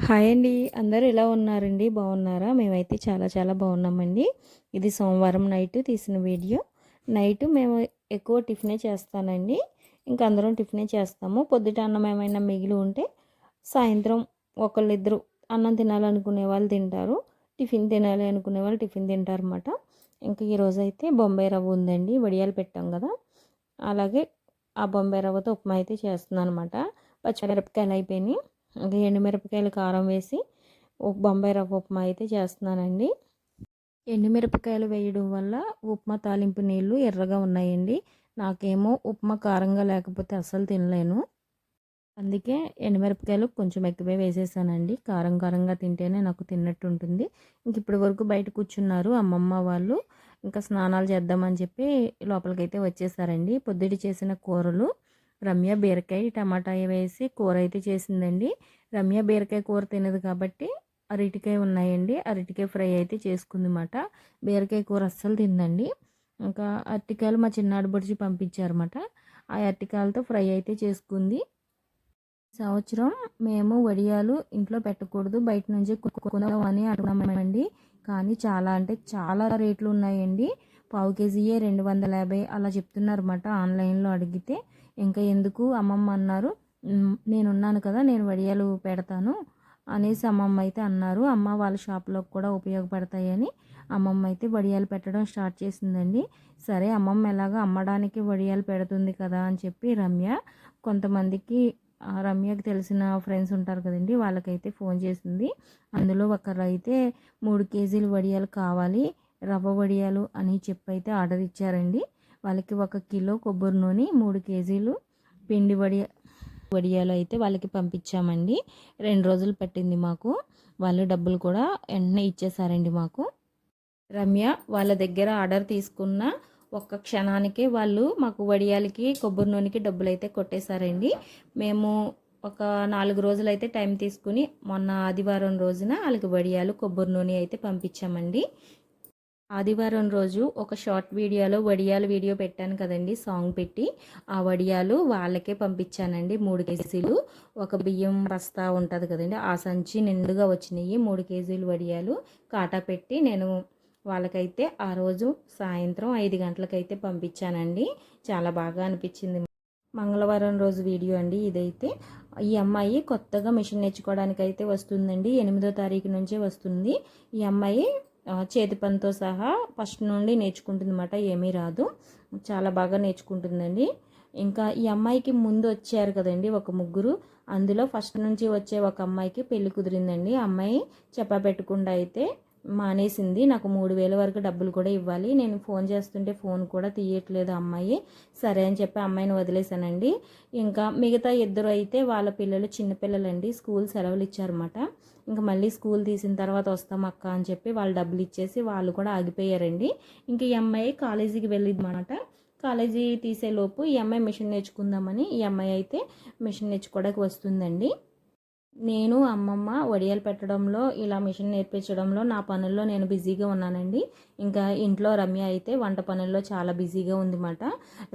Hi అండి. అందరూ ఎలా ఉన్నారండి? బాగున్నారా? మేమైతే చాలా చాలా బాగున్నామండి. ఇది సోమవారం నైట్ తీసిన వీడియో. నైట్ మేము ఎక్కువ టిఫినే చేస్తానండి. ఇంకా అందరం టిఫినే చేస్తాము. పొద్దుట అన్నం ఏమైనా మిగిలి ఉంటే సాయంత్రం ఒకళ్ళిద్దరు అన్నం తినాలనుకునే వాళ్ళు తింటారు. టిఫిన్ తినాలి అనుకునే వాళ్ళు టిఫిన్ తింటారు అన్నమాట ఇంకా ఈరోజు అయితే బొంబాయి రవ్వ ఉందండి. వడియాలు పెట్టాం కదా. అలాగే ఆ బొంబాయి రవ్వతో ఉప్మా అయితే చేస్తున్నాను అనమాట పచ్చిమిరపకాయలు అయిపోయినాయి. అది ఎండుమిరపకాయలు కారం వేసి ఒక బొంబాయి రవ్వ ఉప్మా అయితే చేస్తున్నానండి. ఎండుమిరపకాయలు వేయడం వల్ల ఉప్మా తాలింపు నీళ్ళు ఎర్రగా ఉన్నాయండి. నాకేమో ఉప్మా కారంగా లేకపోతే అస్సలు తినలేను. అందుకే ఎండుమిరపకాయలు కొంచెం ఎక్కువే వేసేసానండి. కారం కారంగా తింటేనే నాకు తిన్నట్టు ఉంటుంది. ఇంక ఇప్పటి వరకు బయట కూర్చున్నారు అమ్మమ్మ వాళ్ళు. ఇంకా స్నానాలు చేద్దామని చెప్పి లోపలికైతే వచ్చేసారండి. పొద్దుటి చేసిన కూరలు రమ్య బీరకాయ టమాటా వేసి కూర అయితే చేసిందండి. రమ్య బీరకాయ కూర తినదు కాబట్టి అరటికాయ ఉన్నాయండి. అరటికాయ ఫ్రై అయితే చేసుకుందన్నమాట. బీరకాయ కూర అస్సలు తిందండి ఇంకా అరటికాయలు మా చిన్నాడు బొడిచి పంపించారన్నమాట. ఆ అరటికాయలతో ఫ్రై అయితే చేసుకుంది. సంవత్సరం మేము వడియాలు ఇంట్లో పెట్టకూడదు. బయట నుంచి కొనుక్కుందామని అనుకున్నామండి. కానీ చాలా అంటే చాలా రేట్లు ఉన్నాయండి. పావు కేజీయే రెండు వందల యాభై అలా చెప్తున్నారన్నమాట ఆన్లైన్లో అడిగితే. ఇంకా ఎందుకు అమ్మమ్మ అన్నారు నేనున్నాను కదా నేను వడియాలు పెడతాను అనేసి అమ్మమ్మ అయితే అన్నారు. అమ్మ వాళ్ళ షాప్లో కూడా ఉపయోగపడతాయని అమ్మమ్మ అయితే వడియాలు పెట్టడం స్టార్ట్ చేసిందండి. సరే అమ్మమ్మ ఎలాగో అమ్మడానికి వడియాలు పెడుతుంది కదా అని చెప్పి రమ్య కొంతమందికి రమ్యకి తెలిసిన ఫ్రెండ్స్ ఉంటారు కదండి వాళ్ళకైతే ఫోన్ చేసింది. అందులో ఒకరు అయితే మూడు కేజీలు వడియాలు కావాలి రవ్వ వడియాలు అని చెప్పి అయితే ఆర్డర్ ఇచ్చారండి. వాళ్ళకి ఒక కిలో కొబ్బరి నూనె మూడు కేజీలు పిండి వడియ వడియాలు అయితే వాళ్ళకి పంపించామండి. రెండు రోజులు పట్టింది మాకు. వాళ్ళు డబ్బులు కూడా వెంటనే ఇచ్చేసారండి మాకు. రమ్య వాళ్ళ దగ్గర ఆర్డర్ తీసుకున్న ఒక్క క్షణానికే వాళ్ళు మాకు వడియాలకి కొబ్బరి నూనెకి డబ్బులు అయితే కొట్టేశారండి. మేము ఒక నాలుగు రోజులు అయితే టైం తీసుకుని మొన్న ఆదివారం రోజున వాళ్ళకి వడియాలు కొబ్బరి నూనె అయితే పంపించామండి. ఆదివారం రోజు ఒక షార్ట్ వీడియోలో వడియాలు వీడియో పెట్టాను కదండి సాంగ్ పెట్టి. ఆ వడియాలు వాళ్ళకే పంపించానండి మూడు కేజీలు. ఒక బియ్యం బస్తా ఉంటుంది కదండి ఆ సంచి నిండుగా వచ్చినాయి మూడు కేజీలు వడియాలు. కాటా పెట్టి నేను వాళ్ళకైతే ఆ రోజు సాయంత్రం ఐదు గంటలకైతే పంపించానండి. చాలా బాగా అనిపించింది. మంగళవారం రోజు వీడియో అండి ఇదైతే. ఈ అమ్మాయి కొత్తగా మిషన్ నేర్చుకోవడానికి అయితే వస్తుందండి ఎనిమిదో తారీఖు నుంచే వస్తుంది. ఈ అమ్మాయి చేతి పనితో సహా ఫస్ట్ నుండి నేర్చుకుంటుంది అనమాట ఏమీ రాదు. చాలా బాగా నేర్చుకుంటుందండి. ఇంకా ఈ అమ్మాయికి ముందు వచ్చారు కదండి ఒక ముగ్గురు. అందులో ఫస్ట్ నుంచి వచ్చే ఒక అమ్మాయికి పెళ్ళి కుదిరిందండి. అమ్మాయి చెప్ప పెట్టకుండా అయితే మానేసింది. నాకు మూడు వేల వరకు డబ్బులు కూడా ఇవ్వాలి. నేను ఫోన్ చేస్తుంటే ఫోన్ కూడా తీయట్లేదు అమ్మాయి. సరే అని చెప్పి అమ్మాయిని వదిలేశానండి. ఇంకా మిగతా ఇద్దరు అయితే వాళ్ళ పిల్లలు చిన్నపిల్లలండి స్కూల్ సెలవులు ఇచ్చారన్నమాట. ఇంకా మళ్ళీ స్కూల్ తీసిన తర్వాత వస్తాం అక్క అని చెప్పి వాళ్ళు డబ్బులు ఇచ్చేసి వాళ్ళు కూడా ఆగిపోయారండి. ఇంకా ఈ అమ్మాయి కాలేజీకి వెళ్ళింది అనమాట కాలేజీ తీసేలోపు ఈ అమ్మాయి మిషన్ నేర్చుకుందామని ఈ అమ్మాయి అయితే మిషన్ నేర్చుకోవడానికి వస్తుందండి. నేను అమ్మమ్మ వడియాలు పెట్టడంలో ఇలా మిషన్ నేర్పించడంలో నా పనుల్లో నేను బిజీగా ఉన్నానండి. ఇంకా ఇంట్లో రమ్య అయితే వంట పనుల్లో చాలా బిజీగా ఉందన్నమాట.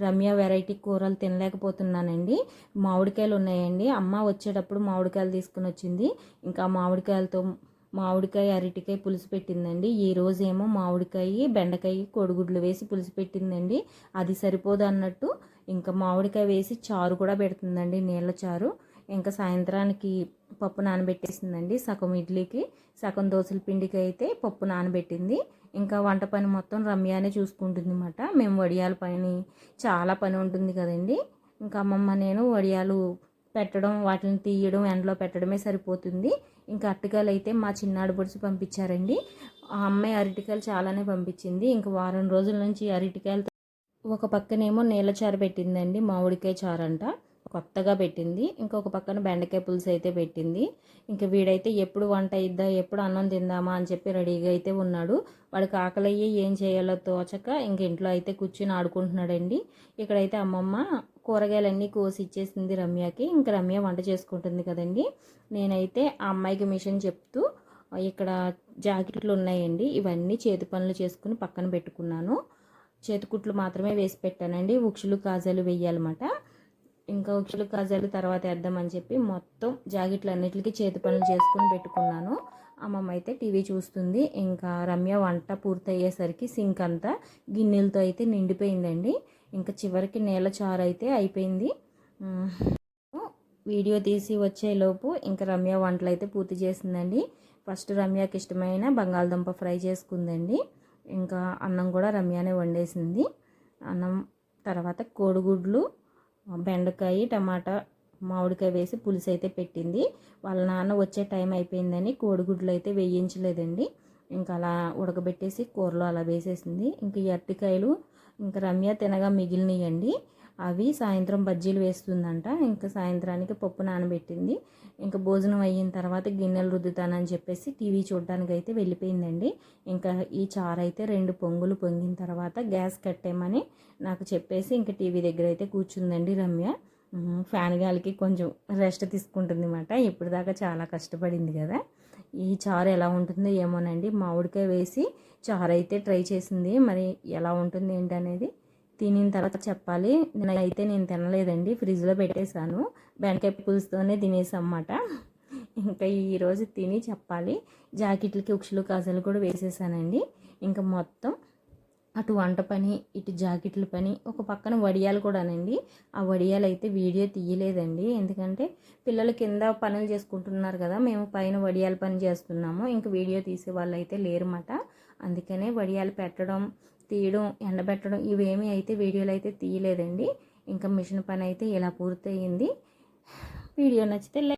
రమ్య వెరైటీ కూరలు తినలేకపోతున్నానండి. మామిడికాయలు ఉన్నాయండి. అమ్మ వచ్చేటప్పుడు మామిడికాయలు తీసుకుని వచ్చింది. ఇంకా మామిడికాయలతో మామిడికాయ అరటికాయ పులుసు పెట్టిందండి. ఈ రోజేమో మామిడికాయ బెండకాయ కోడిగుడ్లు వేసి పులుసు పెట్టిందండి. అది సరిపోదు అన్నట్టు ఇంకా మామిడికాయ వేసి చారు కూడా పెడుతుందండి నీళ్ళ చారు. ఇంకా సాయంత్రానికి పప్పు నానబెట్టేసిందండి సగం ఇడ్లీకి సగం దోశల పిండికి అయితే పప్పు నానబెట్టింది. ఇంకా వంట పని మొత్తం రమ్యానే చూసుకుంటుంది అనమాట మేము వడియాల పని చాలా పని ఉంటుంది కదండి. ఇంకా అమ్మమ్మ నేను వడియాలు పెట్టడం వాటిని తీయడం ఎండలో పెట్టడమే సరిపోతుంది. ఇంకా అరటికాయలు అయితే మా చిన్నాడు పొడిచి పంపించారండి. ఆ అమ్మాయి అరటికాయలు చాలానే పంపించింది. ఇంకా వారం రోజుల నుంచి అరటికాయలు ఒక పక్కనేమో నీళ్ళ చారు పెట్టిందండి మామిడికాయ చారు అంట కొత్తగా పెట్టింది. ఇంకొక పక్కన బెండకాయ పులుసు అయితే పెట్టింది. ఇంకా వీడైతే ఎప్పుడు వంట ఇద్దా ఎప్పుడు అన్నం తిందామా అని చెప్పి రెడీగా అయితే ఉన్నాడు. వాడికి ఆకలయ్యి ఏం చేయాలో తోచక ఇంక ఇంట్లో అయితే కూర్చుని ఆడుకుంటున్నాడండి. ఇక్కడైతే అమ్మమ్మ కూరగాయలన్నీ కోసి ఇచ్చేసింది రమ్యకి. ఇంకా రమ్య వంట చేసుకుంటుంది కదండి. నేనైతే ఆ అమ్మాయికి మిషన్ చెప్తూ ఇక్కడ జాకెట్లు ఉన్నాయండి. ఇవన్నీ చేతి పనులు చేసుకుని పక్కన పెట్టుకున్నాను. చేతికుట్లు మాత్రమే వేసి పెట్టానండి. ఉక్షులు కాజాలు వేయాలన్నమాట. ఇంకా ఉక్షులు కాజాలు తర్వాత వేద్దామని చెప్పి మొత్తం జాకెట్లు అన్నిటికీ చేతి పనులు చేసుకుని పెట్టుకున్నాను. అమ్మమ్మ అయితే టీవీ చూస్తుంది. ఇంకా రమ్య వంట పూర్తయ్యేసరికి సింక్ అంతా గిన్నెలతో అయితే నిండిపోయిందండి. ఇంకా చివరికి నేల చారు అయితే అయిపోయింది. వీడియో తీసి వచ్చేలోపు ఇంకా రమ్య వంటలు అయితే పూర్తి చేసిందండి. ఫస్ట్ రమ్యకి ఇష్టమైన బంగాళదుంప ఫ్రై చేసుకుందండి. ఇంకా అన్నం కూడా రమ్యనే వండేసింది. అన్నం తర్వాత కోడిగుడ్లు బెండకాయ టమాటా మామిడికాయ వేసి పులుసు అయితే పెట్టింది. వాళ్ళ నాన్న వచ్చే టైం అయిపోయిందని కోడిగుడ్లు అయితే వేయించలేదండి. ఇంకా అలా ఉడకబెట్టేసి కూరలో అలా వేసేసింది. ఇంకా ఈ అరటికాయలు ఇంకా రమ్య తినగా మిగిలినయండి. అవి సాయంత్రం బజ్జీలు వేస్తుందంట. ఇంకా సాయంత్రానికి పప్పు నానబెట్టింది. ఇంకా భోజనం అయిన తర్వాత గిన్నెలు రుద్దుతానని చెప్పేసి టీవీ చూడడానికి అయితే వెళ్ళిపోయిందండి. ఇంకా ఈ చారు అయితే రెండు పొంగులు పొంగిన తర్వాత గ్యాస్ కట్టేయమని నాకు చెప్పేసి ఇంకా టీవీ దగ్గర అయితే కూర్చుందండి రమ్య. ఫ్యాన్ గాలికి కొంచెం రెస్ట్ తీసుకుంటుంది అనమాట ఇప్పుడు దాకా చాలా కష్టపడింది కదా. ఈ చారు ఎలా ఉంటుందో ఏమోనండి. మామిడికాయ వేసి చారు అయితే ట్రై చేసింది. మరి ఎలా ఉంటుంది ఏంటనేది తినిన తర్వాత చెప్పాలి. నేనైతే నేను తినలేదండి. ఫ్రిడ్జ్లో పెట్టేశాను. బెండకాయ పులుసుతోనే తినేసన్నమాట. ఇంకా ఈరోజు తిని చెప్పాలి. జాకెట్లకి ఉక్షులు కాజలు కూడా వేసేసానండి. ఇంకా మొత్తం అటు వంట పని ఇటు జాకెట్ల పని ఒక పక్కన వడియాలు కూడానండి. ఆ వడియాలు అయితే వీడియో తీయలేదండి. ఎందుకంటే పిల్లలు కింద పనులు చేసుకుంటున్నారు కదా మేము పైన వడియాల పని చేస్తున్నాము. ఇంకా వీడియో తీసే వాళ్ళు అయితే లేరన్నమాట అందుకనే వడియాలు పెట్టడం తీయడం ఎండబెట్టడం ఇవేమీ అయితే వీడియోలు అయితే తీయలేదండి. ఇంకా మిషన్ పని అయితే ఇలా పూర్తయింది. వీడియో నచ్చితే